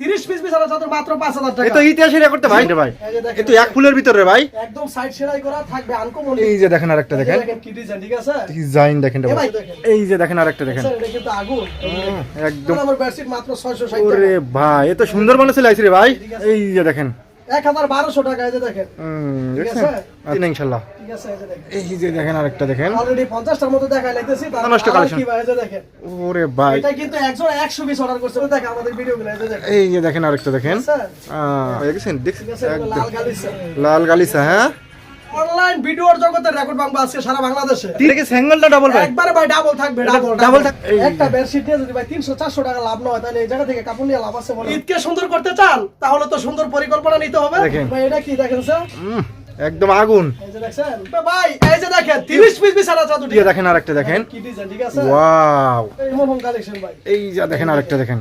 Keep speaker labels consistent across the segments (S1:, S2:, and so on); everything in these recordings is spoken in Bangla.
S1: তিরিশ পিস বিছানা চাদর মাত্র পাঁচ হাজার
S2: এ
S1: টাকা।
S2: এটা ইতিহাসের রেকর্ড ভাই। ভাই। এক ফুলের ভিতরে ভাই।
S1: একদম সাইড সেলাই করা থাকবে আনকমন
S2: এই যে দেখেন আরেকটা দেখেন।
S1: কি ডিজাইন ঠিক আছে?
S2: ডিজাইন দেখেন ভাই। এই যে দেখেন আরেকটা দেখেন।
S1: স্যার, এটা কিন্তু আগুন।
S2: একদম।
S1: আমার বেডশিট মাত্র 660 টাকা
S2: ওরে ভাই এ তো সুন্দর বানাইছে লাইছে রে ভাই। এই যে দেখেন।
S1: এক হাজার বারোশো টাকা এই যে দেখেন। এই যে দেখেন।
S2: আরেকটা দেখেন।
S1: অলরেডি পঞ্চাশটার মতো লাগতেছি দেখেন।
S2: ওরে ভাই।
S1: এটা কিন্তু একশো একশো পিস অর্ডার করছে দেখে আমাদের ভিডিও এই যে দেখেন।
S2: আরেকটা দেখেন। দেখছেন?
S1: লাল
S2: গালিসা হ্যাঁ?
S1: অনলাইন ভিডিওর জগতের রেকর্ড ভাঙবো আজকে সারা বাংলাদেশে।
S2: এটা কি সিঙ্গেল না ডাবল ভাই?
S1: একবারে ভাই ডাবল থাকবে ডাবল
S2: থাক- এই-
S1: একটা বেডশিট যদি ভাই তিনশো চারশো টাকা লাভ না হয় তাহলে এই জায়গা থেকে কাপড় নিয়ে লাভ আছে বলে ঈদকে সুন্দর করতে চান তাহলে তো সুন্দর পরিকল্পনা নিতে হবে। ভাই এটা কি দেখেন স্যার?
S2: একদম আগুন।
S1: যে ভাই এই যে দেখেন তিরিশ পিস বিছানা চাদর
S2: দিয়ে দেখেন আরেকটা দেখেন।
S1: কি ডিজাইন ঠিক আছে?
S2: ওয়াও।
S1: এই মোহন কালেকশন ভাই
S2: এই যে দেখেন আরেকটা দেখেন।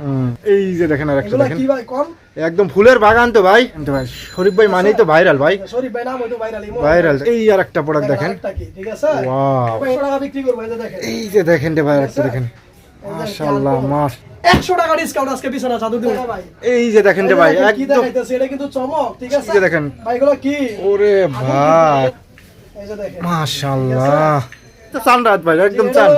S2: হুম, এই যে দেখেন আরেকটা দেখেন।
S1: কি ভাই কম?
S2: একদম ফুলের বাগান তো ভাই। তো ভাই শরীফ ভাই মানেই তো ভাইরাল ভাই।
S1: শরীফ ভাই নাম হয়তো ভাইরাল
S2: ভাইরাল। এই আর একটা প্রোডাক্ট দেখেন।
S1: ঠিক আছে?
S2: ওয়াও
S1: ভাই, একশো টাকা বিক্রি করব এই যে দেখেন।
S2: এই যে দেখেন রে ভাই আরেকটা দেখেন। মাশাআল্লাহ মাস
S1: একশো টাকা ডিসকাউন্ট আজকে বিছানা চাদর দিব ভাই
S2: এই যে দেখেন রে ভাই একদম
S1: এটা কিন্তু চমক ঠিক আছে?
S2: এই যে দেখেন।
S1: ভাই কি?
S2: ওরে ভাই।
S1: এই যে দেখেন।
S2: মাশাআল্লাহ। তো চান রাত ভাই একদম চান।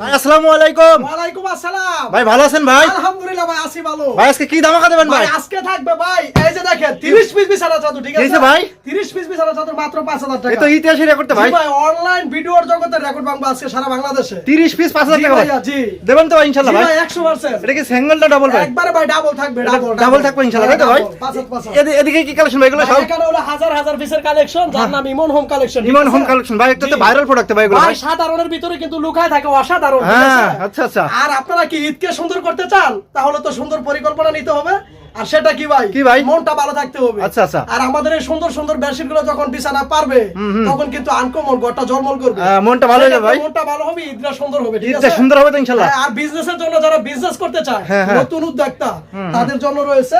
S2: ভাই। আসসালামু আলাইকুম।
S1: ওয়ালাইকুম আসসালাম।
S2: ভালো আছেন ভাই?
S1: আলহামদুলিল্লাহ ভাই আসি ভালো।
S2: ভাই আজকে কি ধামাকা দেবেন
S1: ভাই
S2: ভাই?
S1: আজকে থাকবে ভাই এই যে দেখেন 30 পিস বিছানা চাদর ঠিক আছে?
S2: ভাই?
S1: 30 পিস বিছানা চাদর মাত্র 5000 টাকা
S2: তো ইতিহাসের রেকর্ড তো ভাই।
S1: ভাই অনলাইন ভিডিওর জগতের রেকর্ড ভাঙবো আজকে সারা বাংলাদেশে।
S2: 30 পিস 5000 টাকা ভাই।
S1: জি।
S2: দেবেন তো ইনশাআল্লাহ ভাই।
S1: ভাই 100%
S2: এটা কি সিঙ্গেল না ডাবল ভাই?
S1: একবারে ভাই ডাবল থাকবে ডাবল
S2: ডাবল থাকবে ইনশাআল্লাহ তাই তো ভাই?
S1: পাঁচ হাত, পাঁচ হাত।
S2: এদি- এদিকে কি কালেকশন ভাই এগুলো সব?
S1: এখানে হলো হাজার হাজার পিসের কালেকশন যার নাম Emon home collection
S2: Emon home collection ভাই একটা তো ভাইরাল প্রোডাক্ট ভাই এগুলো
S1: ভাই
S2: ভাই।
S1: সাধারণের ভিতরে কিন্তু লুকায় থাকে অসাধারণ
S2: হ্যাঁ আচ্ছা আচ্ছা।
S1: আর আপনারা কি ঈদকে সুন্দর করতে চান? তাহলে তো সুন্দর পরিকল্পনা নিতে হবে। আর সেটা কি ভাই
S2: কি ভাই?
S1: মনটা ভালো থাকতে হবে
S2: আচ্ছা, আচ্ছা।
S1: আর আমাদের এই সুন্দর সুন্দর বেডশিটগুলো যখন বিছানা পারবে তখন কিন্তু আনকমন গটা জলমল করবে
S2: হ্যাঁ, মনটা ভালো হয়ে ভাই।
S1: মনটা ভালো হবে ঈদটা সুন্দর হবে ঠিক আছে
S2: সুন্দর হবে তো ইনশাআল্লাহ
S1: হ্যাঁ, আর বিজনেসের জন্য যারা বিজনেস করতে চায়
S2: হ্যাঁ।
S1: নতুন উদ্যোক্তা তাদের জন্য রয়েছে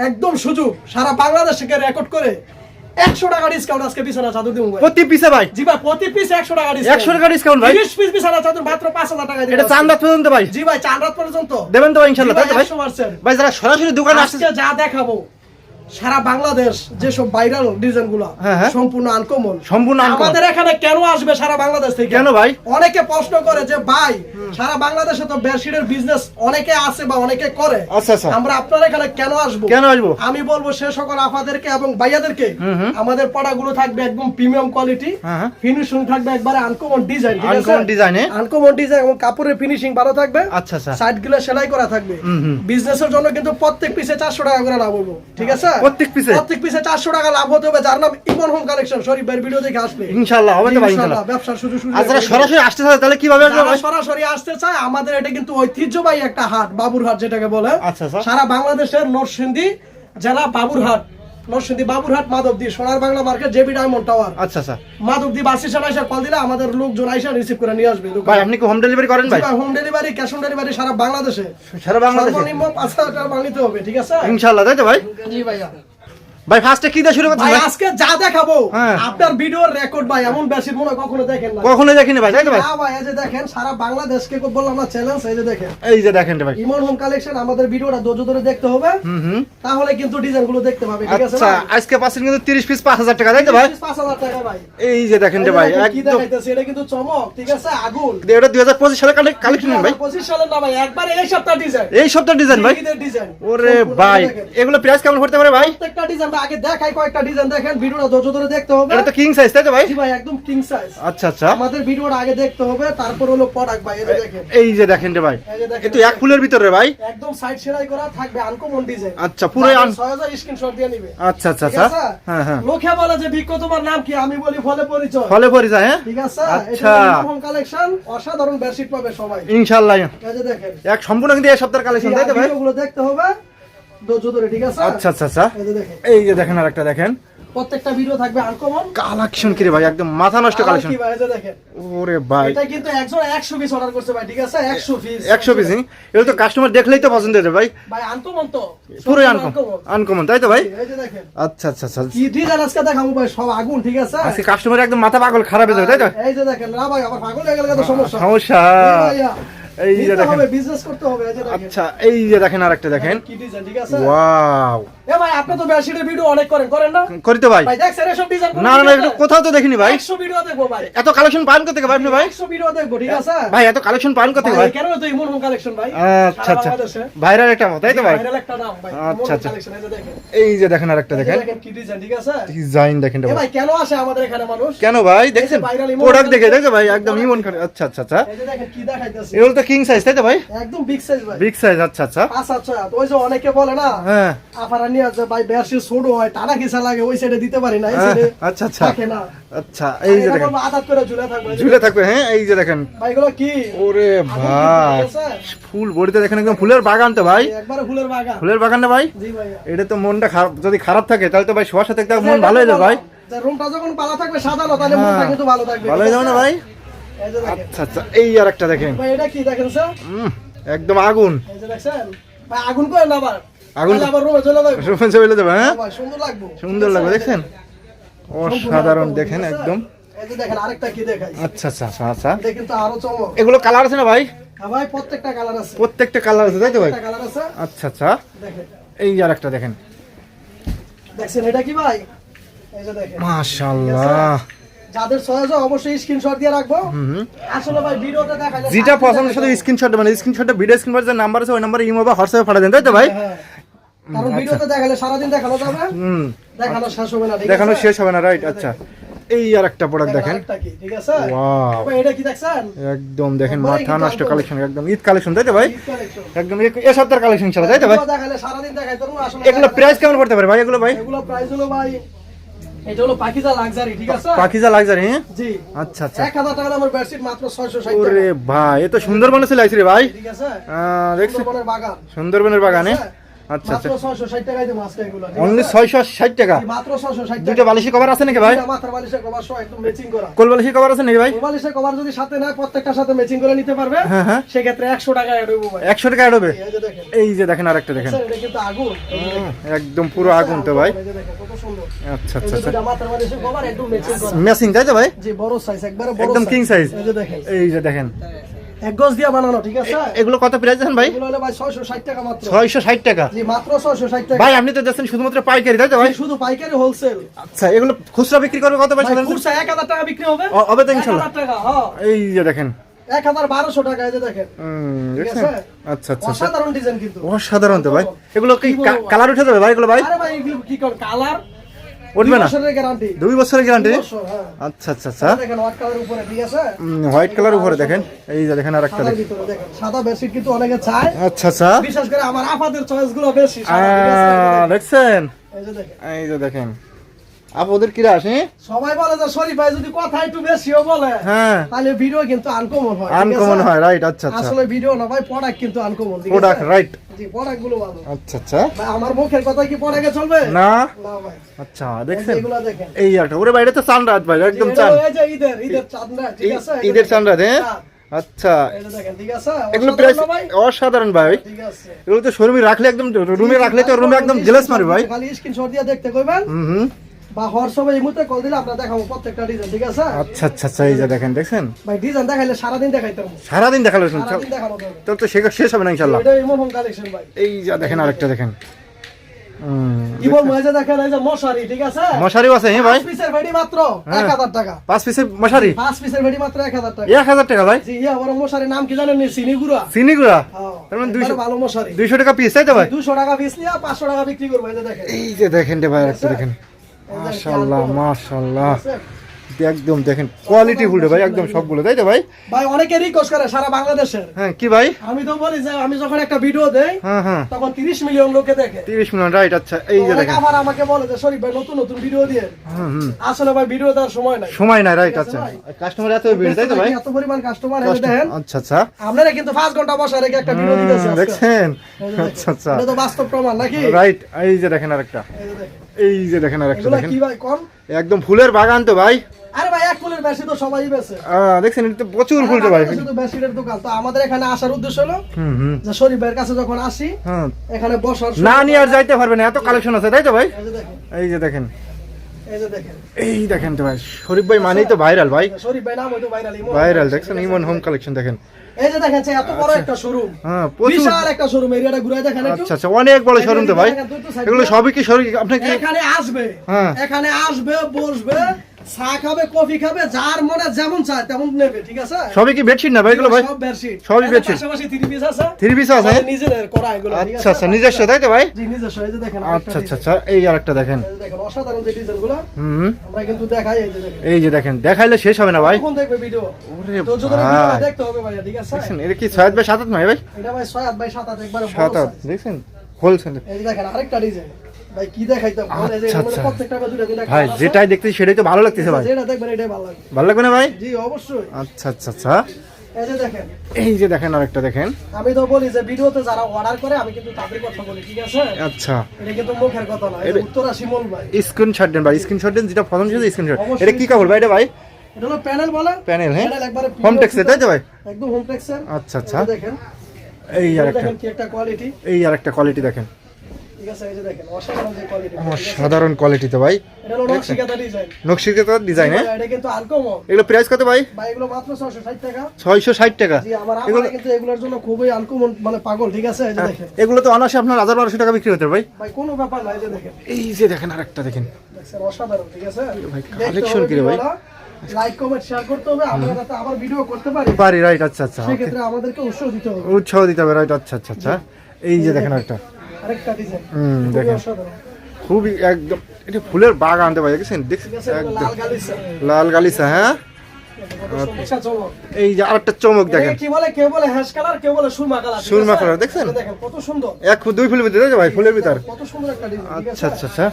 S1: একদম সুযোগ সারা বাংলাদেশ থেকে রেকর্ড করে একশো টাকা ডিসকাউন্ট আজকে বিছানা চাদর দিব ভাই।
S2: প্রতি পিসে ভাই?
S1: জি ভাই প্রতি পিস একশো টাকা ডিসকাউন্ট
S2: 100 টাকা ডিসকাউন্ট ভাই?
S1: তিরিশ পিস বিছানা চাদর মাত্র পাঁচ হাজার টাকা
S2: এটা চান রাত পর্যন্ত ভাই।
S1: জি ভাই রাত পর্যন্ত।
S2: দেবেন ইনশাআল্লাহ। তো ভাই? ভাই যারা সরাসরি দোকানে আসছে
S1: যা দেখাবো। সারা বাংলাদেশ যেসব ভাইরাল ডিজাইনগুলা
S2: হ্যাঁ, হ্যাঁ।
S1: সম্পূর্ণ আনকমন
S2: সম্পূর্ণ
S1: আমাদের এখানে কেন আসবে সারা বাংলাদেশ থেকে?
S2: কেন ভাই?
S1: অনেকে প্রশ্ন করে যে ভাই সারা বাংলাদেশে তো বেডশিটের বিজনেস অনেকে আছে বা অনেকে করে।
S2: আচ্ছা, আচ্ছা।
S1: আমরা আপনার এখানে কেন আসব?
S2: কেন আসব?
S1: আমি বলব সে সকল আপাদেরকে এবং ভাইয়াদেরকে আমাদের পড়াগুলো থাকবে একদম প্রিমিয়াম কোয়ালিটি
S2: হ্যাঁ, হ্যাঁ।
S1: ফিনিশিং থাকবে একবারে আনকমন ডিজাইন
S2: design, এ?
S1: আনকমন ডিজাইন এবং কাপড়ের ফিনিশিং ভালো থাকবে।
S2: আচ্ছা আচ্ছা।
S1: সাইডগুলো সেলাই করা থাকবে। বিজনেসের জন্য কিন্তু প্রত্যেক পিসে চারশো টাকা করে লাভ হব ঠিক আছে?
S2: প্রত্যেক পিসে
S1: প্রত্যেক পিসে চারশো টাকা লাভ হতে হবে যার নাম ইমন হোম কালেকশন শরীফ ভাইয়ের ভিডিও দেখে আসবে
S2: ইনশাআল্লাহ হবে তো ভাই
S1: ইনশাআল্লাহ,
S2: ইনশাআল্লাহ
S1: ব্যবসার সুযোগ সুবিধা
S2: আর সরাসরি আসতে চায় তাহলে কীভাবে আসবে?
S1: সরাসরি আসতে চায় আমাদের এটা কিন্তু ঐতিহ্যবাহী একটা হাট বাবুরহাট যেটাকে বলে।
S2: আচ্ছা, আচ্ছা।
S1: সারা বাংলাদেশের নরসিংদী জেলা Baburhat. Narsingdi Baburhat Madhabdi Sonar Bangla market JB diamond tower.
S2: আচ্ছা আচ্ছা।
S1: মাধবদী বাস স্টেশন আসার কল দিলে আমাদের লোকজন আইসা রিসিভ করে নিয়ে আসবে
S2: ভাই আপনি কি হোম ডেলিভারি করেন ভাই?
S1: Home delivery cash on delivery সারা বাংলাদেশে।
S2: সারা বাংলাদেশে?
S1: সর্বনিম্ন পাঁচ হাজার টাকা মানিতে হবে ঠিক আছে?
S2: ইনশাআল্লাহ তাই তো ভাই?
S1: জি ভাইয়া।
S2: ভাই ফার্স্টে কি দিয়ে শুরু করছেন
S1: ভাই আজকে যা দেখাবো
S2: হ্যাঁ।
S1: আপনার ভিডিওর রেকর্ড ভাই এমন বেশি মনে কখনো দেখেন না।
S2: কখনো দেখিনি ভাই তাই তো ভাই?
S1: না ভাই এই যে দেখেন সারা বাংলাদেশকে বললাম না চ্যালেঞ্জ এই যে দেখেন।
S2: এই যে দেখেন ভাই।
S1: ইমন হোম কালেকশন আমাদের ভিডিওটা ধৈর্য ধরে দেখতে হবে।
S2: হুম হুম।
S1: তাহলে কিন্তু ডিজাইনগুলো দেখতে পাবে ঠিক আছে
S2: আচ্ছা আজকে পাচ্ছেন কিন্তু 30 পিস 5000 টাকা তাই তো ভাই?
S1: পাঁচ হাজার টাকা ভাই।
S2: এই যে দেখেন ভাই
S1: কি
S2: একদম।
S1: দেখাইতেছে এটা কিন্তু চমক ঠিক আছে? আগুন।
S2: এটা 2025 সালে কালেকশন ভাই।
S1: পঁচিশ সালের না ভাই একবার এই সপ্তাহ ডিজাইন
S2: এই সপ্তাহ ডিজাইন ভাই?
S1: ডিজাইন
S2: ওরে ভাই এগুলো প্রাইস কেমন পড়তে পারে ভাই?
S1: প্রত্যেকটা ডিজাইন আগে দেখাই কয়েকটা ডিজাইন দেখেন ভিডিওটা ধৈর্য ধরে দেখতে হবে।
S2: এটা তো কিং সাইজ তাই তো ভাই?
S1: জি ভাই একদম কিং সাইজ
S2: আচ্ছা আচ্ছা।
S1: আমাদের ভিডিওটা আগে দেখতে হবে তারপর হলো প্রোডাক্ট ভাই এই দেখেন।
S2: এই যে দেখেন রে ভাই। কিন্তু এক ফুলের ভিতরে ভাই।
S1: একদম সাইড সেলাই করা থাকবে আনকমন ডিজাইন
S2: আচ্ছা পুরো আন-
S1: ছয় হাজার স্ক্রিনশট দিয়ে নিবে।
S2: আচ্ছা আচ্ছা আচ্ছা। হ্যাঁ হ্যাঁ।
S1: লোকে বলে যে ভিক্ষ তোমার নাম কি? আমি বলি ফলে পরিচয়।
S2: ফলে পরি যায় হ্যাঁ?
S1: ঠিক আছে?
S2: আচ্ছা।
S1: এটা কালেকশন অসাধারণ বেডশিট পাবে সবাই।
S2: ইনশাআল্লাহ
S1: এই যে দেখেন।
S2: এক সম্পূর্ণ কিন্তু এই সপ্তাহের কালেকশন তাই তো ভাই?
S1: ভিডিওগুলো দেখতে হবে। ধৈর্য ধরে ঠিক আছে?
S2: আচ্ছা আচ্ছা আচ্ছা।
S1: এই যে দেখেন।
S2: এই যে দেখেন আরেকটা দেখেন।
S1: প্রত্যেকটা ভিডিও থাকবে আনকমন
S2: কালেকশন কি রে ভাই? একদম মাথা নষ্ট কালেকশন
S1: কি ভাই এই দেখেন।
S2: ওরে ভাই।
S1: এটা কিন্তু 100 পিস অর্ডার করছে ভাই ঠিক আছে? 100 পিস
S2: একশো পিস এগুলো তো কাস্টমার দেখলেই তো পছন্দ ভাই।
S1: ভাই আনকমন তো।
S2: পুরো আনকমন আনকমন তাই তো ভাই?
S1: এই যে দেখেন।
S2: আচ্ছা আচ্ছা আচ্ছা।
S1: কি ডিজাইন আজকে দেখাবো ভাই? সব আগুন ঠিক আছে?
S2: আজকে কাস্টমার একদম মাথা পাগল খারাপ হয়ে যাবে তাই তো?
S1: এই যে দেখেন না ভাই আবার পাগল হয়ে গেলে তো সমস্যা।
S2: সমস্যা। এই যে দেখেন।
S1: বিজনেস করতে হবে এই যে দেখেন।
S2: আচ্ছা এই যে দেখেন আরেকটা দেখেন
S1: কি ডিজাইন ঠিক আছে?
S2: ওয়াও।
S1: এ ভাই আপনি তো বেডশিটের ভিডিও অনেক করেন করেন না?
S2: করি তো ভাই।
S1: ভাই দেখছেন এসব ডিজাইন
S2: না না না কোথাও তো দেখিনি ভাই।
S1: 100 ভিডিও দেখব ভাই।
S2: এত কালেকশন পান করতে ভাই আপনি ভাই?
S1: 100 ভিডিও দেখব ঠিক আছে?
S2: ভাই এত কালেকশন পান করতে
S1: ভাই কেন তো ইমন হোম কালেকশন ভাই?
S2: আচ্ছা আচ্ছা। ভাইরাল একটা মত, তাই তো ভাই?
S1: ভাইরাল একটা নাম ভাই।
S2: আচ্ছা, আচ্ছা।
S1: কালেকশন এই যে দেখেন।
S2: এই যে দেখেন আরেকটা দেখেন।
S1: দেখেন কি ডিজাইন ঠিক আছে?
S2: ডিজাইন দেখেন ভাই।
S1: ভাই কেন আসে আমাদের এখানে মানুষ?
S2: কেন ভাই?
S1: emoji
S2: প্রোডাক্ট দেখে
S1: দেখে-
S2: ভাই একদম ইমন আচ্ছা আচ্ছা আচ্ছা।
S1: এই যে দেখেন কি দেখাইতেছে।
S2: কিং সাইজ তাই তো ভাই?
S1: একদম বিগ সাইজ ভাই।
S2: বিগ সাইজ আচ্ছা আচ্ছা।
S1: পাঁচ আচ্ছা ওই যে অনেকে বলে না
S2: হ্যাঁ।
S1: নিয়ে আছে ভাই বেশি ছোট হয় টানা কিসা লাগে ওই সাইডে দিতে পারি না এই
S2: হ্যাঁ,
S1: সাইডে
S2: আচ্ছা আচ্ছা।
S1: থাকে না।
S2: আচ্ছা এই যে দেখেন।
S1: আদাত করে ঝুলে থাকবে
S2: ঝুলে থাকবে হ্যাঁ এই যে দেখেন।
S1: ভাই এগুলো কি?
S2: ওরে ভাই ফুল বড়িতে দেখেন একদম ফুলের বাগান তো ভাই।
S1: একবারে ফুলের বাগান।
S2: ফুলের বাগান না ভাই?
S1: জি
S2: এটা তো মনটা খারাপ যদি খারাপ থাকে তাহলে তো ভাই শোয়ার সাথে মন ভালো হয়ে যাবে ভাই।
S1: রুমটা যখন ভালো থাকবে সাজানো তাহলে
S2: হ্যাঁ।
S1: মনটা কিন্তু ভালো থাকবে।
S2: ভালো হয়ে যাবে না ভাই? আচ্ছা আচ্ছা এই আর একটা দেখেন।
S1: ভাই এটা কি দেখেন স্যার?
S2: একদম আগুন।
S1: এই যে দেখছেন? ভাই আগুন করে না আবার।
S2: আগুন-
S1: আবার রুমে চলে যাবে।
S2: রোমাঞ্চ যাবে হ্যাঁ?
S1: সুন্দর লাগবে।
S2: সুন্দর লাগবে দেখছেন? অসাধারণ দেখেন একদম।
S1: এই যে দেখেন আরেকটা কি দেখাই?
S2: আচ্ছা আচ্ছা আচ্ছা
S1: এটা আরও চমক।
S2: এগুলো কালার আছে না ভাই?
S1: ভাই প্রত্যেকটা কালার আছে।
S2: প্রত্যেকটা কালার আছে তাই তো ভাই?
S1: কালার আছে।
S2: আচ্ছা আচ্ছা।
S1: দেখেন।
S2: এই আর একটা দেখেন।
S1: দেখছেন এটা কি ভাই? এই যে দেখেন।
S2: মাশাআল্লাহ।
S1: যাদের চয়েস অবশ্যই স্ক্রিনশট দিয়ে রাখব। আসলে ভাই ভিডিওতে দেখাইলে
S2: যেটা পছন্দ শুধু স্ক্রিনশট মানে স্ক্রিনশটটা ভিডিও স্ক্রিন যে নাম্বার আছে ওই নাম্বারে ইমো বা হোয়াটসঅ্যাপে পাঠিয়ে দেন তাই তো ভাই?
S1: হ্যাঁ। কারণ ভিডিওতে দেখালে সারাদিন দেখানো যাবে। দেখানো শেষ হবে না
S2: দেখানো শেষ হবে না রাইট আচ্ছা। এই আর একটা প্রোডাক্ট দেখেন
S1: ঠিক আছে? এটা কি দেখছেন?
S2: একদম দেখেন
S1: একবারে
S2: মাথা নষ্ট কালেকশন? একদম ঈদ কালেকশন তাই তো ভাই? একদম এ- সপ্তাহের কালেকশন ছিল তাই তো ভাই?
S1: দেখালে
S2: এগুলো প্রাইস কেমন পড়তে পারে ভাই? এগুলো ভাই?
S1: এগুলো প্রাইস হলো ভাই এটা হলো পাকিজা লাক্সারি ঠিক আছে?
S2: পাখিজা লাক্সারি হ্যাঁ?
S1: জি।
S2: আচ্ছা আচ্ছা।
S1: এক হাজার টাকা আমার বেডশিট মাত্র ছয়শো ষাট
S2: ওরে ভাই এ তো সুন্দরবনে চলে আসছে রে ভাই।
S1: ঠিক আছে?
S2: দেখছি।
S1: সুন্দরবনের বাগান।
S2: সুন্দরবনের? আচ্ছা আচ্ছা।
S1: টাকায় দেবো আজকে এগুলো
S2: অনলি টাকা?
S1: মাত্র ছয়শো ষাট
S2: দুইটা বালিশি কভার আছে নাকি ভাই?
S1: দুইটা মাথার কভার সহ একদম ম্যাচিং করা।
S2: কোল বালিশি কভার আছে নাকি ভাই?
S1: বালিশের কভার যদি সাথে নেয় প্রত্যেকটার সাথে ম্যাচিং করে নিতে পারবে।
S2: হ্যাঁ হ্যাঁ।
S1: সেক্ষেত্রে একশো টাকা অ্যাড হইব ভাই।
S2: একশো টাকা অ্যাড হবে?
S1: এই যে দেখেন।
S2: যে দেখেন
S1: এটা কিন্তু আগুন। দেখেন।
S2: একদম পুরো আগুন তো ভাই।
S1: কত সুন্দর।
S2: আচ্ছা আচ্ছা আচ্ছা।
S1: দুইটা মাথার কভার একদম ম্যাচিং করা।
S2: ম্যাচিং তাই তো ভাই?
S1: জি বড় সাইজ একবারে বড়
S2: একদম king size।
S1: এই যে দেখেন।
S2: এই যে দেখেন।
S1: এক গজ দিয়া বানানো ঠিক আছে?
S2: এগুলো কত প্রাইস দেন ভাই?
S1: এগুলো হলো ভাই 660 টাকা মাত্র।
S2: ছয়শো ষাট টাকা।
S1: জি মাত্র 660 টাকা।
S2: ভাই আপনি তো যাচ্ছেন শুধুমাত্র পাইকারি তাই তো ভাই?
S1: ভাই শুধু পাইকারি হোলসেল
S2: আচ্ছা এগুলো খুচরা বিক্রি করবে কত ভাই
S1: ভাই খুচরা 1000 টাকা বিক্রি হবে।
S2: হবে তো ইনশাল্লাহ।
S1: 1000 টাকা হ্যাঁ
S2: এই যে দেখেন।
S1: 1200 টাকা এই যে দেখেন।
S2: হুম,
S1: ঠিক
S2: দেখছেন?
S1: আছে?
S2: আচ্ছা আচ্ছা আচ্ছা।
S1: অসাধারণ ডিজাইন কিন্তু।
S2: অসাধারণ তো ভাই। এগুলো কি
S1: কি
S2: কালার উঠে যাবে ভাই এগুলো ভাই?
S1: আরে ভাই এগুলো কি কালার
S2: উঠবে না? দুই বছরের গ্যারান্টি আচ্ছা আচ্ছা আচ্ছা।
S1: হোয়াইট কালার উপরে
S2: হোয়াইট কালার উপরে দেখেন। এই যে দেখেন আর একটা দেখেন।
S1: সাদা বেডশিট কিন্তু অনেকে চায়।
S2: আচ্ছা আচ্ছা।
S1: বিশেষ করে আমার আপাদের চয়েসগুলো বেশি
S2: দেখছেন?
S1: এই যে দেখেন।
S2: এই যে দেখেন আপ ওদের কিরা আসে
S1: সবাই বলে যে শরীফ ভাই যদি কথা একটু বেশিও বলে
S2: হ্যাঁ।
S1: তাহলে ভিডিও কিন্তু আনকমন হয়
S2: আনকমন হয় রাইট আচ্ছা আচ্ছা।
S1: আসলে ভিডিও না ভাই প্রোডাক্ট কিন্তু আনকমন
S2: প্রোডাক্ট রাইট
S1: জি প্রোডাক্টগুলো ভালো।
S2: আচ্ছা আচ্ছা।
S1: ভাই আমার মুখের কথা কি প্রোডাক্টে চলবে?
S2: না।
S1: না ভাই।
S2: আচ্ছা
S1: এগুলো দেখেন।
S2: এই একটা ওরে বাইরে তো চান রাত ভাই একদম
S1: এটা
S2: চান।
S1: এই যে ঈদের ঈদের চাঁদ ঠিক আছে?
S2: ঈদের চান হ্যাঁ? আচ্ছা।
S1: দেখেন ঠিক আছে?
S2: এগুলো
S1: অসাধারণ
S2: প্রাইস
S1: ভাই?
S2: অসাধারণ ভাই। এগুলো তো শোরুমে রাখলে একদম রুমে রাখলে তো রুমে একদম গ্লাস মারবে ভাই।
S1: খালি স্ক্রিনশট দিয়ে দেখতে কইবেন।
S2: হুম হুম।
S1: বা হোয়াটসঅ্যাপে এই মুহূর্তে কল দিলে আমরা দেখাবো প্রত্যেকটা ডিজাইন ঠিক আছে?
S2: আচ্ছা আচ্ছা আচ্ছা এই যে দেখেন দেখছেন?
S1: ভাই ডিজাইন দেখাইলে
S2: দেখাল
S1: সারাদিন দেখানো যাবে
S2: তো তো শেষ শেষ হবে না ইনশাল্লাহ।
S1: এটা ইমন হোম কালেকশন ভাই।
S2: এই যে দেখেন আরেকটা দেখেন।
S1: কি বলব এই দেখেন এই যে মশারি ঠিক আছে?
S2: মশারিও আছে হ্যাঁ ভাই।
S1: পিসের ভেড়ি মাত্র
S2: হ্যাঁ।
S1: এক হাজার টাকা।
S2: পাঁচ পিসের মশারি?
S1: পাঁচ পিসের ভেড়ি মাত্র এক হাজার টাকা।
S2: এক হাজার টাকা ভাই।
S1: জি বড় নাম কি জানেন সিনিগুড়া।
S2: চিনিগুড়া
S1: হ্যাঁ,
S2: তার মানে
S1: ভালো মশারি।
S2: দুইশো টাকা পিস তাই তো ভাই?
S1: দুশো টাকা পিস নিয়ে পাঁচশো টাকা বিক্রি করব এই যে দেখেন।
S2: এই যে দেখেন রে ভাই একটা দেখেন। মাশাল্লাহ মাশাল্লাহ একদম দেখেন কোয়ালিটি ফুল ভাই একদম সবগুলো তাই তো ভাই?
S1: ভাই অনেকে রিকোয়েস্ট করে সারা বাংলাদেশের
S2: হ্যাঁ কি ভাই?
S1: আমি তো বলি যে আমি যখন একটা ভিডিও দেই
S2: হ্যাঁ হ্যাঁ।
S1: তখন তিরিশ মিলিয়ন লোকে দেখে।
S2: তিরিশ মিনিট রাইট আচ্ছা এই যে দেখেন।
S1: আবার আমাকে বলে যে শরীফ ভাই নতুন নতুন ভিডিও দিয়ে।
S2: হুম হুম।
S1: আসলে ভাই ভিডিও দেওয়ার সময় নাই।
S2: সময় নাই রাইট আচ্ছা। কাস্টমার এত ভিড় তাই তো ভাই?
S1: এত পরিমাণ কাস্টমার এসে দেখেন
S2: আচ্ছা আচ্ছা।
S1: আপনারা কিন্তু পাঁচ ঘণ্টা বসে রেখে একটা ভিডিও দিতেছে
S2: হুম,
S1: আজকে।
S2: দেখছেন?
S1: দেখেন।
S2: আচ্ছা আচ্ছা।
S1: এটা তো বাস্তব প্রমাণ নাকি?
S2: রাইট এই যে দেখেন আরেকটা।
S1: এই যে দেখেন।
S2: এই যে দেখেন আর একটা দেখেন। একদম ফুলের বাগান তো ভাই।
S1: আরে ভাই এক ফুলের বেশি তো সবাই বেছে।
S2: দেখছেন এটা প্রচুর ফুল তো ভাই
S1: শুধু দোকান। তো আমাদের এখানে আসার উদ্দেশ্য হলো যে শরীফ ভাইয়ের কাছে যখন আসি
S2: হ্যাঁ।
S1: এখানে বসার
S2: না নিয়ে আর যাইতে পারবেন না এত কালেকশন আছে তাই তো ভাই?
S1: এই যে দেখেন।
S2: এই যে দেখেন।
S1: এই যে দেখেন।
S2: এই দেখেন তো ভাই শরীফ ভাই মানেই তো ভাইরাল ভাই।
S1: শরীফ ভাই নাম হয়তো ভাইরাল
S2: ভাইরাল দেখছেন ইমন হোম কালেকশন দেখেন।
S1: এই যে এত বড় একটা শোরুম
S2: হ্যাঁ
S1: বিশাল একটা শোরুম এরিয়াটা ঘুরে দেখেন
S2: আচ্ছা আচ্ছা অনেক বড় শোরুম তো ভাই। এগুলো সবই কি আপনি
S1: এখানে আসবে
S2: হ্যাঁ।
S1: এখানে আসবে বসবে। চা খাবে কফি খাবে যার মনে যেমন চায় তেমন নেবে ঠিক আছে?
S2: সবই কি বেডশিট না ভাই এগুলো ভাই?
S1: সব বেডশিট
S2: সবই bedsheet।
S1: পাশাপাশি থ্রি পিস আছে।
S2: থ্রি পিস আছে?
S1: আমাদের করা এগুলো
S2: আচ্ছা আচ্ছা নিজস্ব তাই তো ভাই?
S1: জি নিজস্ব এই যে দেখেন
S2: আচ্ছা আচ্ছা আচ্ছা এই আর দেখেন।
S1: দেখেন অসাধারণ যে ডিজাইন
S2: হুম।
S1: আমরা কিন্তু দেখাই এই যে দেখেন।
S2: এই যে দেখেন দেখাইলে শেষ হবে না ভাই?
S1: দেখবে ভিডিও
S2: ওরে
S1: তো যদি দেখতে হবে ভাইয়া ঠিক আছে?
S2: দেখছেন এটা কি বাই নয় ভাই?
S1: এটা ভাই বাই একবারে
S2: হোলসেল
S1: এই দেখেন আরেকটা ডিজাইন ভাই কি দেখাইতাম?
S2: আচ্ছা, আচ্ছা।
S1: প্রত্যেকটা
S2: ভাই যেটাই দেখতেছি সেটাই তো ভালো লাগতেছে ভাই।
S1: যেটা দেখবেন এটাই ভালো লাগবে।
S2: ভালো লাগবে না ভাই?
S1: জি অবশ্যই।
S2: আচ্ছা আচ্ছা আচ্ছা।
S1: এই যে দেখেন।
S2: আরেকটা দেখেন।
S1: আমি তো বলি যে ভিডিওতে যারা অর্ডার করে আমি কিন্তু তাদের কথা বলি ঠিক আছে?
S2: আচ্ছা।
S1: এটা কিন্তু মুখের কথা না উত্তরা শিমল ভাই।
S2: স্ক্রিনশট দেন ভাই স্ক্রিনশট দেন যেটা প্রথম ছিল স্ক্রিনশট। এটা কি কাপড় ভাই এটা ভাই?
S1: এটা হলো প্যানেল বলে।
S2: প্যানেল হ্যাঁ?
S1: একবারে
S2: হোম টেক্সে তাই তো ভাই?
S1: একদম হোম টেক্সের
S2: আচ্ছা আচ্ছা।
S1: দেখেন।
S2: এই আর
S1: এই
S2: একটা
S1: দেখেন কি একটা কোয়ালিটি
S2: এই আর একটা কোয়ালিটি দেখেন।
S1: ঠিক আছে এই যে দেখেন অসাধারণ যে কোয়ালিটি
S2: সাধারণ কোয়ালিটি তো ভাই।
S1: এটা হলো নকশিকাতা ডিজাইন
S2: নকশিকে ডিজাইন হ্যাঁ?
S1: এটা কিন্তু আনকমন
S2: এগুলো প্রাইস কত ভাই?
S1: ভাই এগুলো মাত্র 660 টাকা।
S2: ছয়শো ষাট টাকা।
S1: জি আমার
S2: এগুলো
S1: কিন্তু এগুলোর জন্য খুবই আনকমন মানে পাগল ঠিক আছে? এই যে দেখেন।
S2: এগুলো তো অনাসে আপনার হাজার বারোশো টাকা বিক্রি হতে ভাই।
S1: ভাই কোনো ব্যাপার না এই যে দেখেন।
S2: এই যে দেখেন আর একটা দেখেন
S1: অসাধারণ ঠিক আছে?
S2: ভাই,
S1: দেখতে
S2: কি ভাই?
S1: লাইক কমেন্ট শেয়ার করতে হবে। আমরা যাতে আবার ভিডিও করতে পারি।
S2: পারি রাইট আচ্ছা আচ্ছা
S1: সেক্ষেত্রে আমাদেরকে উৎসাহ দিতে হবে।
S2: উৎসাহ দিতে হবে রাইট আচ্ছা আচ্ছা আচ্ছা। এই যে দেখেন একটা
S1: আরেকটা ডিজাইন
S2: হুম, দেখেন। খুবই একদম এটা ফুলের বাগ আনতে পারে দেখছেন? একদম।
S1: লাল গালিচা
S2: গালিসা হ্যাঁ। এই যে আরেকটা চমক দেখেন।
S1: কি বলে কেউ বলে হ্যাশ কালার কেউ বলে সুরমা কালার
S2: সুরমা কালার, দেখছেন?
S1: দেখেন কত সুন্দর।
S2: এক দুই ফুলের ভিতরে ভাই ফুলের ভিতর।
S1: কত সুন্দর একটা ডিজাইন
S2: আচ্ছা আচ্ছা আচ্ছা।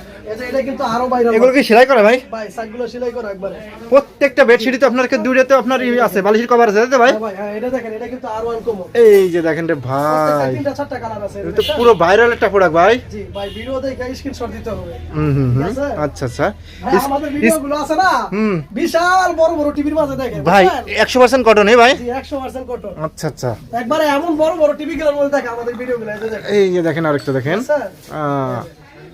S1: এটা কিন্তু আরও বাইরে
S2: এগুলো কি সেলাই করা ভাই?
S1: ভাই সাইডগুলো সেলাই করা একবারে।
S2: প্রত্যেকটা বেডশিটই তো আপনার দুইটা তো আপনার আছে বালিশের কভার আছে তাই ভাই?
S1: হ্যাঁ ভাই হ্যাঁ এটা দেখেন এটা কিন্তু আরও আনকমন
S2: এই যে দেখেন রে ভাই।
S1: তিনটা চারটা কালার আছে
S2: এটা পুরো ভাইরাল একটা প্রোডাক্ট ভাই।
S1: জি ভাই ভিডিও দেখে স্ক্রিনশট দিতে হবে।
S2: হুম হুম? আচ্ছা আচ্ছা।
S1: আমাদের ভিডিও গুলো আছে না? বিশাল বড় বড় টিভির মাঝে দেখেন।
S2: ভাই
S1: বুঝছেন?
S2: একশো পার্সেন্ট কটন এই ভাই?
S1: জি 100% কটন
S2: আচ্ছা আচ্ছা।
S1: একবারে এমন বড় বড় টিভি গুলোর মধ্যে দেখে আমাদের ভিডিও গুলো এই যে দেখেন।
S2: এই যে দেখেন আরেকটা দেখেন।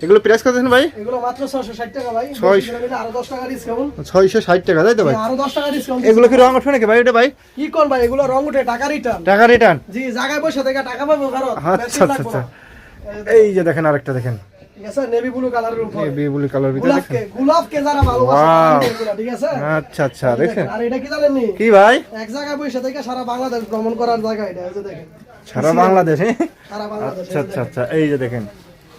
S2: এগুলো প্রাইস কত ভাই?
S1: এগুলো মাত্র 660 টাকা ভাই।
S2: ছয়শ-
S1: বেশি করে নিলে আরও 10 টাকা ডিসকাউন্ট
S2: ছয়শো ষাট টাকা তাই তো ভাই?
S1: আরও 10 টাকা ডিসকাউন্ট
S2: এগুলো কি রং উঠবে নাকি ভাই এটা ভাই?
S1: কি কোন ভাই? এগুলো রং উঠে টাকা রিটার্ন
S2: টাকা রিটার্ন
S1: জি জায়গায় বসে থেকে টাকা পাবো কারণ।
S2: আচ্ছা আচ্ছা আচ্ছা। এই যে দেখেন আরেকটা দেখেন।
S1: ঠিক আছে? নেভি ব্লু কালারের উপর
S2: বিবুলি কালার ভিতরে
S1: গোলাপকে গোলাপকে যারা ভালোবাসে
S2: Wow.
S1: তারা নিবে এগুলো, ঠিক আছে?
S2: আচ্ছা আচ্ছা দেখেন।
S1: আর এটা কি জানেন
S2: কি ভাই?
S1: এক জায়গায় বসে থেকে সারা বাংলাদেশ ভ্রমণ করার জায়গা এটা এই যে দেখেন।
S2: সারা বাংলাদেশে
S1: সারা বাংলাদেশ
S2: আচ্ছা আচ্ছা আচ্ছা এই যে দেখেন।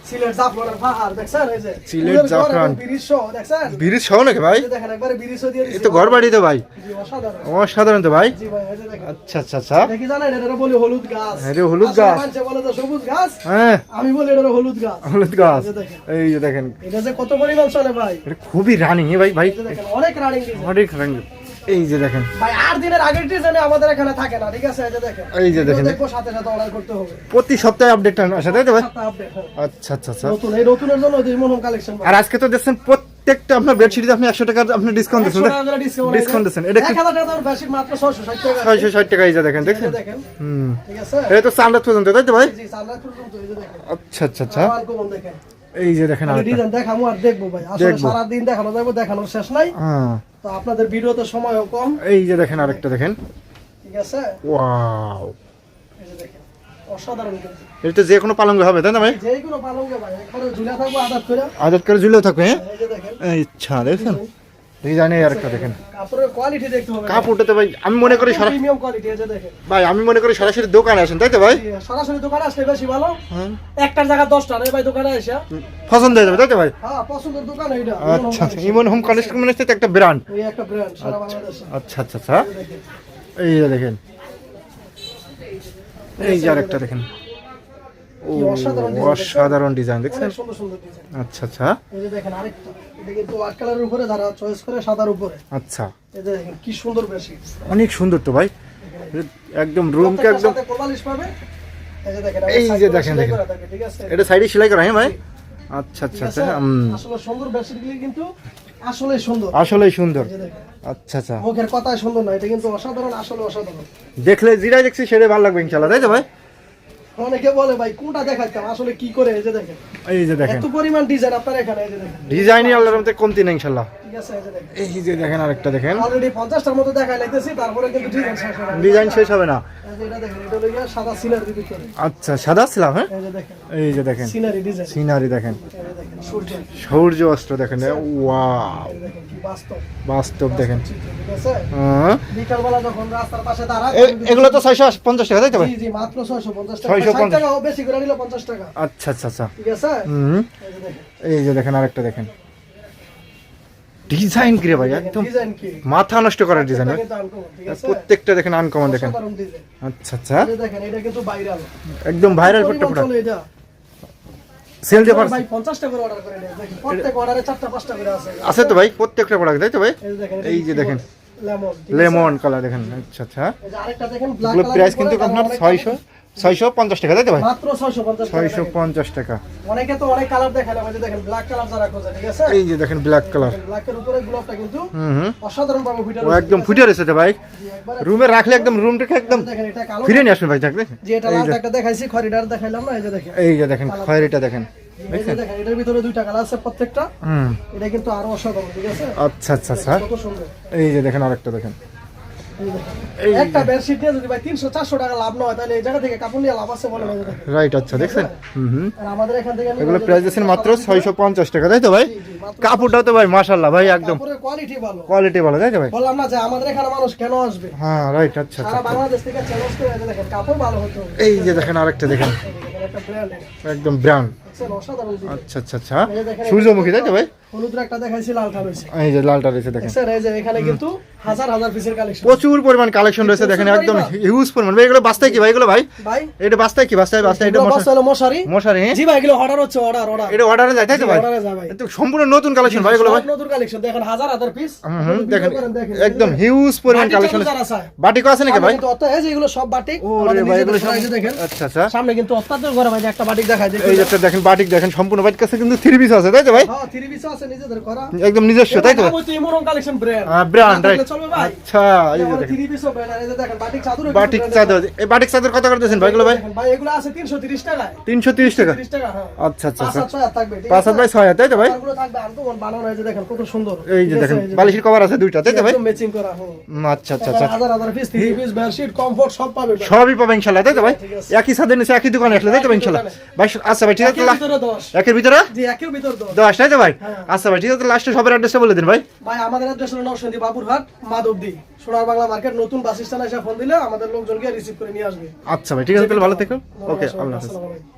S1: সিলেট জাফলনের পাহাড় দেখছেন? এই যে
S2: সিলেট
S1: ফুলের ঘর এবং
S2: জাফলন।
S1: ব্রিজ সহ, দেখছেন?
S2: ব্রিজ সহ নাকি ভাই?
S1: দেখেন একবারে ব্রিজ সহ দিয়ে দিছি
S2: তো ঘর বাড়ি তো ভাই।
S1: অসাধারণ।
S2: অসাধারণ তো ভাই।
S1: জি ভাই এই যে দেখেন।
S2: আচ্ছা আচ্ছা আচ্ছা।
S1: দেখি জানেন? এটা বলি হলুদ গাছ।
S2: হ্যাঁ হলুদ গাছ।
S1: মানুষে বলে তো সবুজ গাছ।
S2: হ্যাঁ।
S1: আমি বলি এটা হলুদ গাছ।
S2: হলুদ গাছ।
S1: এই যে দেখেন। এটা যে কত পরিমাণ চলে ভাই।
S2: এটা খুবই রানিং ভাই ভাই।
S1: অনেক রানিং
S2: অনেক রানিং এই যে দেখেন।
S1: ভাই আট দিনের আগের ডিজাইনে আমাদের এখানে থাকে না ঠিক আছে? এই যে দেখেন।
S2: এই যে দেখেন।
S1: দেখব সাথে সাথে অর্ডার করতে হবে।
S2: প্রতি সপ্তাহে আপডেট আসে তাই তো ভাই? আচ্ছা আচ্ছা আচ্ছা।
S1: নতুন এই নতুনের জন্য দুই মন কালেকশন
S2: আর আজকে তো দেখছেন প্রত্যেকটা আপনার বেডশিটে আপনি একশো টাকার আপনি ডিসকাউন্ট দিচ্ছেন ডিসকাউন্ট দিচ্ছেন। এটা কি
S1: টাকা বেশি মাত্র ছয়শো ষাট টাকা।
S2: ছয়শো ষাট টাকা এই যে দেখেন
S1: দেখেন।
S2: হুম।
S1: ঠিক আছে?
S2: এটা তো চান্দাত পর্যন্ত তাই তো ভাই?
S1: জি চান্দা পর্যন্ত এই যে দেখেন।
S2: আচ্ছা আচ্ছা আচ্ছা।
S1: আর কোন দেখেন।
S2: এই যে দেখেন আর
S1: ডিজাইন দেখামু আর দেখব ভাই। আসলে সারা দিন দেখানো যাবে দেখানোর শেষ নাই।
S2: হ্যাঁ।
S1: তো আপনাদের ভিডিওতে সময়ও কম।
S2: এই যে দেখেন আরেকটা দেখেন।
S1: ঠিক আছে?
S2: ওয়াও।
S1: এই যে দেখেন অসাধারণ
S2: এটা যে কোনো পালঙ্গ হবে তাই না ভাই?
S1: যে কোনো পালঙ্গে ভাই একবারে ঝুলে থাকব আদাত করে।
S2: করে থাকবে হ্যাঁ?
S1: এই যে দেখেন।
S2: আরেকটা দেখেন।
S1: কাপড়ের কোয়ালিটি দেখতে হবে।
S2: কাপড়টা তো ভাই আমি মনে করি সরা-
S1: প্রিমিয়াম কোয়ালিটি এই দেখেন।
S2: ভাই আমি মনে করি সরাসরি দোকানে আসেন তাই তো ভাই?
S1: সরাসরি দোকানে আসলে বেশি ভালো।
S2: হ্যাঁ।
S1: একটার জায়গা ভাই দোকানে এসে
S2: পছন্দ হয়ে যাবে তাই তো ভাই?
S1: হ্যাঁ পছন্দের দোকান এইটা।
S2: আচ্ছা আচ্ছা ইমন হোম মানে একটা ব্র্যান্ড
S1: একটা ব্র্যান্ড সারা বাংলাদেশে।
S2: আচ্ছা আচ্ছা আচ্ছা। এই দেখেন। এই যে আরেকটা দেখেন। ও
S1: অসাধারণ
S2: ডিজাইন দেখছেন? আচ্ছা আচ্ছা।
S1: এই যে দেখেন আরেকটা। এটা কিন্তু হোয়াইট কালারের উপরে যারা চয়েস করে সাদার উপরে।
S2: আচ্ছা।
S1: দেখেন কি সুন্দর বেশি
S2: অনেক সুন্দর তো ভাই। একদম রুমকে একদম
S1: পাবে। এই যে দেখেন
S2: এটা সাইডে সেলাই করা হ্যাঁ ভাই? আচ্ছা আচ্ছা আচ্ছা
S1: আসলে সুন্দর বেডশিটগুলি কিন্তু আসলে সুন্দর।
S2: আসলেই সুন্দর। আচ্ছা আচ্ছা।
S1: মুখের কথাই সুন্দর না এটা কিন্তু অসাধারণ আসলে অসাধারণ।
S2: দেখলে যেটাই দেখছি সেটাই ভালো লাগবে ইনশাল্লাহ তাই তো ভাই?
S1: অনেকে বলে ভাই কোনটা দেখাইতাম আসলে কি করে এই যে দেখেন
S2: এই যে দেখেন
S1: এত পরিমাণ ডিজাইন আপনার এখানে এই যে দেখেন
S2: ডিজাইনই আল্লাহর কমতি নেই ইনশাল্লাহ
S1: ঠিক আছে এই যে দেখেন
S2: এই যে দেখেন আরেকটা দেখেন
S1: অলরেডি মতো দেখাই লাইতেছি তারপরে কিন্তু ডিজাইন শেষ হবে না।
S2: ডিজাইন শেষ হবে না
S1: এই যে এটা দেখেন এটা হলো সাদা সিনারি ভিতরে
S2: আচ্ছা সাদা ছিলাম হ্যাঁ
S1: এই যে দেখেন
S2: এই যে দেখেন
S1: সিনারি ডিজাইন
S2: সিনারি দেখেন
S1: সূর্য
S2: সৌর্য অস্ত্র দেখেন ওয়া
S1: এই যে দেখেন কি বাস্তব।
S2: দেখেন। হ্যাঁ। এগুলো তো ছয়শো পঞ্চাশ টাকা তাই তো ভাই?
S1: জি জি মাত্র 650 টাকা।
S2: 650
S1: 60 টাকা বেশি করে নিলে 50 টাকা।
S2: আচ্ছা আচ্ছা আচ্ছা।
S1: এই যে দেখেন।
S2: আরেকটা দেখেন। ডিজাইন কি রে ভাই একদম মাথা নষ্ট করার ডিজাইন প্রত্যেকটা দেখেন আনকমন দেখেন। আচ্ছা আচ্ছা। একদম ভাইরাল সেল পারছে।
S1: ভাই 50 টাকা করে অর্ডার করে প্রত্যেক অর্ডারে চারটা পাঁচটা করে আছে।
S2: আছে তো ভাই প্রত্যেকটা প্রোডাক্ট তাই তো ভাই?
S1: এই যে দেখেন
S2: যে
S1: লেমন
S2: লেমন কালার দেখেন আচ্ছা আচ্ছা।
S1: এই যে আরেকটা দেখেন ব্ল্যাক
S2: এগুলো প্রাইস কিন্তু আপনার ছয়শো। ছয়শো পঞ্চাশ টাকা তাই তো ভাই?
S1: মাত্র 650 টাকা দেখেন। অনেকে তো অনেক কালার দেখালে যে দেখেন ব্ল্যাক কালার যারা খোঁজে ঠিক আছে?
S2: এই যে দেখেন ব্ল্যাক কালার
S1: ব্ল্যাকের উপরে কিন্তু
S2: হুম
S1: অসাধারণ ভাবে ফুটে
S2: একদম ফুটে রয়েছে তো ভাই। রুমে রাখলে একদম রুমটাকে একদম
S1: দেখেন এটা কালো
S2: ফিরে নিয়ে আসবেন ভাই দেখলে
S1: যে এটা লাল একটা দেখাইছি খরিডার দেখাইলাম না এই যে দেখেন।
S2: এই যে দেখেন খয়েরিটা দেখেন।
S1: দেখেন। এটার ভিতরে দুইটা কালার আছে প্রত্যেকটা।
S2: হুম।
S1: এটা কিন্তু আরও অসাধারণ ঠিক আছে?
S2: আচ্ছা আচ্ছা আচ্ছা। এই যে দেখেন আরেকটা দেখেন।
S1: একটা বেডশিট নিয়ে যদি ভাই তিনশো চারশো টাকা লাভ না হয় তাহলে এই জায়গা থেকে কাপড় নিয়ে লাভ আছে বলে
S2: রাইট আচ্ছা দেখছেন? হুম হুম।
S1: আমাদের এখান থেকে
S2: এগুলো
S1: এই
S2: প্রাইস দিচ্ছেন মাত্র ছয়শো পঞ্চাশ টাকা তাই তো ভাই? কাপড়টাও তো ভাই মাশাল্লাহ ভাই একদম।
S1: কোয়ালিটি ভালো।
S2: কোয়ালিটি ভালো তাই তো ভাই?
S1: বললাম না যে আমাদের এখানে মানুষ কেন আসবে?
S2: হ্যাঁ রাইট আচ্ছা আচ্ছা
S1: সারা বাংলাদেশ থেকে চ্যালেঞ্জ করে এই যে দেখেন কাপড় ভালো হতে
S2: এই যে দেখেন আরেকটা দেখেন।
S1: ব্র্যান্ড
S2: একদম ব্রাউন
S1: দেখছেন অসাধারণ
S2: আচ্ছা আচ্ছা আচ্ছা। সূর্যমুখী তাই তো ভাই?
S1: হলুদের একটা দেখাইছি লালটা রয়েছে
S2: এই যে লালটা রয়েছে দেখেন।
S1: দেখছেন এই যে এখানে কিন্তু হাজার হাজার পিসের কালেকশন
S2: প্রচুর পরিমাণ কালেকশন রয়েছে দেখেন একদম হিউজ পরিমাণ। ভাই এগুলো বাস্তায় কি ভাই? এগুলো ভাই?
S1: ভাই?
S2: এটা বাস্তায় কি? বাস্তায় বাস্তায় এটা
S1: এগুলো
S2: মশা-
S1: বস্তা হলো মশারি।
S2: মশারি?
S1: জি ভাই এগুলো অর্ডার হচ্ছে অর্ডার অর্ডার
S2: এটা অর্ডারে যায় তাই তো ভাই?
S1: অর্ডারে যায় ভাই।
S2: সম্পূর্ণ নতুন কালেকশন ভাই এগুলো ভাই।
S1: নতুন কালেকশন দেখেন হাজার হাজার পিস
S2: হুম হুম দেখেন একদম হিউজ পরিমাণ কালেকশন বাটিকও আছে নাকি ভাই?
S1: কিন্তু এই যে এগুলো সব বাটিক
S2: ও
S1: আমাদের
S2: ভাই এগুলো সব-
S1: দেখেন।
S2: আচ্ছা আচ্ছা।
S1: সামনে কিন্তু অত্যাধিক ঘরে ভাই একটা বাটিক দেখায় দেখুন।
S2: এই যে দেখেন বাটিক দেখেন সম্পূর্ণ বাটিক কাছে কিন্তু থ্রি পিস আছে তাই তো ভাই?
S1: হ্যাঁ থ্রি পিস আছে নিজেদের করা।
S2: একদম নিজস্ব তাই তো
S1: তো কালেকশন ব্র্যান্ড
S2: ব্র্যান্ড রাইট আচ্ছা এই যে দেখেন।
S1: থ্রি পিস ব্র্যান্ড এই যে দেখেন বাটিক চাদর
S2: বাটিক চাদর এই বাটিক চাদর কত করতেছেন ভাই ভাই?
S1: ভাই এগুলো আছে 330 টাকায়।
S2: তিনশো তিরিশ টাকা?
S1: 30 টাকা হ্যাঁ।
S2: আচ্ছা আচ্ছা
S1: পাঁচ
S2: আচ্ছা
S1: হাত হাত
S2: পাঁচ
S1: আছে?
S2: বাই ছয় হাত তাই তো ভাই?
S1: থাকবে আনকমন বানানো এই যে দেখেন কত সুন্দর।
S2: এই যে দেখেন বালিশের কভার আছে দুইটা তাই তো ভাই?
S1: একদম ম্যাচিং করা
S2: আচ্ছা আচ্ছা আচ্ছা।
S1: হাজার হাজার piece three piece bedsheet comfort সব পাবে।
S2: সবই পাবে ইনশাল্লাহ তাই তো ভাই? একই সাথে নিচে একই দোকানে আসলে তাই তো ভাই ইনশাল্লাহ? ভাই আচ্ছা ভাই ঠিক আছে
S1: ভিতরে
S2: একের ভিতরে?
S1: জি একের ভিতর দশ।
S2: দশ তাই তো ভাই?
S1: হ্যাঁ।
S2: আচ্ছা ভাই ঠিক আছে লাস্টে সবার অ্যাড্রেসটা বলে দিন ভাই।
S1: ভাই আমাদের অ্যাড্রেস হলো নরসিংদী বাবুরহাট মাধবদী। সোনার বাংলা মার্কেট নতুন বাস স্ট্যান্ড এসে ফোন দিলে আমাদের লোকজনকে রিসিভ করে নিয়ে আসবে।
S2: আচ্ছা ভাই ঠিক আছে তাহলে ভালো থেকো। ওকে আল্লাহ হাফেজ।